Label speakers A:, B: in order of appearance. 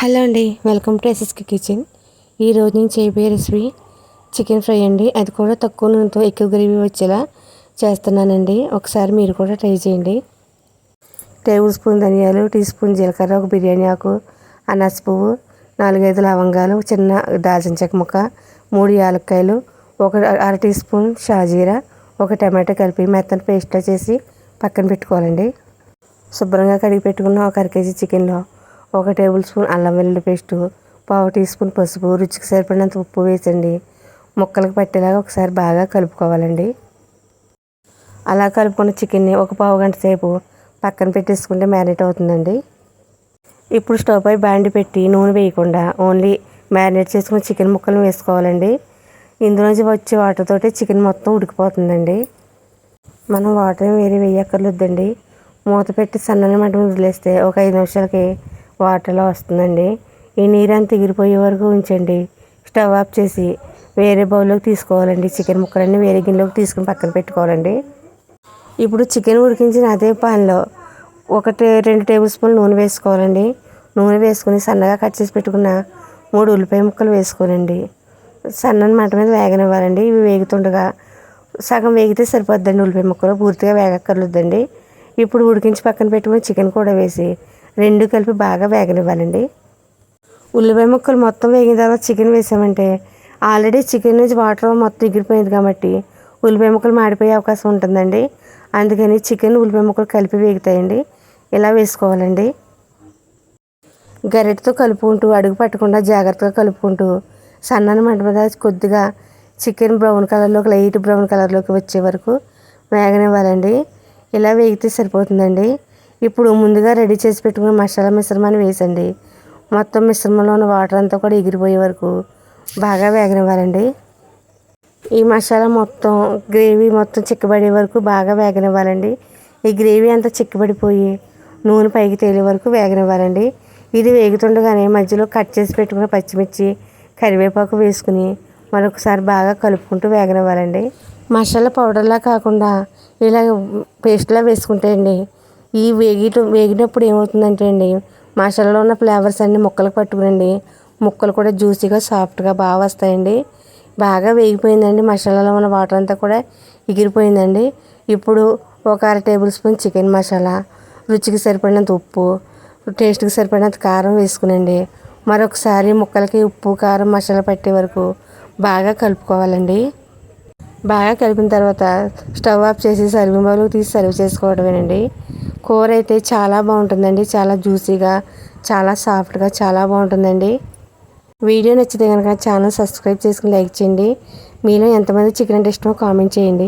A: Hello అండి welcome to ఎస్ఎస్కి kitchen ఈరోజు నేను చేయబోయే రెసిపీ చికెన్ ఫ్రై అండి. అది కూడా తక్కువ నూనెతో ఎక్కువ గ్రేవీ వచ్చేలా చేస్తున్నానండి. ఒకసారి మీరు కూడా ట్రై చేయండి. టేబుల్ స్పూన్ ధనియాలు టీ స్పూన్ జీలకర్ర ఒక బిర్యానీ ఆకు అనాస పువ్వు నాలుగైదు లవంగాలు చిన్న దాల్చిన చెక్క ముక్క మూడు యాలక్కాయలు ఒక అర టీ స్పూన్ షాజీరా ఒక టమాటో కలిపి మెత్తని పేస్ట్లో చేసి పక్కన పెట్టుకోవాలండి. శుభ్రంగా కడిగి పెట్టుకున్న ఒక అర కేజీ చికెన్లో ఒక టేబుల్ స్పూన్ అల్లం వెల్లుల్లి పేస్టు పావు టీ స్పూన్ పసుపు రుచికి సరిపడినంత ఉప్పు వేసండి. ముక్కలకు పట్టేలాగా ఒకసారి బాగా కలుపుకోవాలండి. అలా కలుపుకున్న చికెన్ని ఒక పావు గంట సేపు పక్కన పెట్టేసుకుంటే మ్యారినేట్ అవుతుందండి. ఇప్పుడు స్టవ్ పై బాండి పెట్టి నూనె వేయకుండా ఓన్లీ మ్యారినేట్ చేసుకున్న చికెన్ ముక్కలను వేసుకోవాలండి. ఇందులోంచి వచ్చే వాటర్ తోటి చికెన్ మొత్తం ఉడికిపోతుందండి. మనం వాటర్ వేరే వేయక్కర్లేదండి. మూత పెట్టి సన్నని మంట వదిలేస్తే ఒక ఐదు నిమిషాలకి వాటర్లో వస్తుందండి. ఈ నీరంతా ఎగిరిపోయే వరకు ఉంచండి. స్టవ్ ఆఫ్ చేసి వేరే బౌల్లోకి తీసుకోవాలండి. చికెన్ ముక్కలన్నీ వేరే గిన్నెలోకి తీసుకుని పక్కన పెట్టుకోవాలండి. ఇప్పుడు చికెన్ ఉడికించిన అదే పాన్లో ఒకటి రెండు టేబుల్ స్పూన్ నూనె వేసుకోవాలండి. నూనె వేసుకుని సన్నగా కట్ చేసి పెట్టుకున్న మూడు ఉల్లిపాయ ముక్కలు వేసుకోనండి. సన్నని మంట మీద వేగనివ్వాలండి. ఇవి వేగుతుండగా సగం వేగితే సరిపోద్దండి. ఉల్లిపాయ ముక్కలు పూర్తిగా వేగక్కర్లేదండి ఇప్పుడు ఉడికించి పక్కన పెట్టుకుని చికెన్ కూడా వేసి రెండు కలిపి బాగా వేగనివ్వాలండి. ఉల్లిపాయ ముక్కలు మొత్తం వేగిన తర్వాత చికెన్ వేసామంటే ఆల్రెడీ చికెన్ నుంచి వాటర్ మొత్తం ఎగిరిపోయింది కాబట్టి ఉల్లిపాయ ముక్కలు మాడిపోయే అవకాశం ఉంటుందండి. అందుకని చికెన్ ఉల్లిపాయ ముక్కలు కలిపి వేగుతాయండి. ఇలా వేసుకోవాలండి. గరిటతో కలుపుకుంటూ అడుగు పట్టకుండా జాగ్రత్తగా కలుపుకుంటూ సన్నని మంట మీద కొద్దిగా చికెన్ బ్రౌన్ కలర్లోకి లైట్ బ్రౌన్ కలర్లోకి వచ్చే వరకు వేగనివ్వాలండి. ఇలా వేగితే సరిపోతుందండి. ఇప్పుడు ముందుగా రెడీ చేసి పెట్టుకున్న మసాలా మిశ్రమాన్ని వేసండి. మొత్తం మిశ్రమంలో ఉన్న వాటర్ అంతా కూడా ఎగిరిపోయే వరకు బాగా వేగనివ్వాలండి. ఈ మసాలా మొత్తం గ్రేవీ మొత్తం చిక్కబడే వరకు బాగా వేగనివ్వాలండి. ఈ గ్రేవీ అంతా చిక్కబడిపోయి నూనె పైకి తేలే వరకు వేగనివ్వాలండి. ఇది వేగుతుండగానే మధ్యలో కట్ చేసి పెట్టుకున్న పచ్చిమిర్చి కరివేపాకు వేసుకుని మరొకసారి బాగా కలుపుకుంటూ వేగనివ్వాలండి. మసాలా పౌడర్లా కాకుండా ఇలా పేస్ట్లా వేసుకుంటే అండి ఈ వేగిట వేగినప్పుడు ఏమవుతుందంటే అండి మసాలాలో ఉన్న ఫ్లేవర్స్ అన్నీ ముక్కలకు పట్టుకునండి. ముక్కలు కూడా జ్యూసీగా సాఫ్ట్గా బాగా వస్తాయండి. బాగా వేగిపోయిందండి. మసాలాలో ఉన్న వాటర్ అంతా కూడా ఎగిరిపోయిందండి. ఇప్పుడు ఒక అర టేబుల్ స్పూన్ చికెన్ మసాలా రుచికి సరిపడినంత ఉప్పు టేస్ట్కి సరిపడినంత కారం వేసుకునండి. మరొకసారి ముక్కలకి ఉప్పు కారం మసాలా పట్టే వరకు బాగా కలుపుకోవాలండి. బాగా కలిపిన తర్వాత స్టవ్ ఆఫ్ చేసి సర్వింగ్ బౌల్కి తీసి సర్వ్ చేసుకోవడమేనండి. కూర అయితే చాలా బాగుంటుందండి. చాలా జ్యూసీగా చాలా సాఫ్ట్గా చాలా బాగుంటుందండి. వీడియో నచ్చితే కనుక ఛానల్ సబ్స్క్రైబ్ చేసుకుని లైక్ చేయండి. మీలో ఎంతమంది చికెన్ అంటే ఇష్టమో కామెంట్ చేయండి.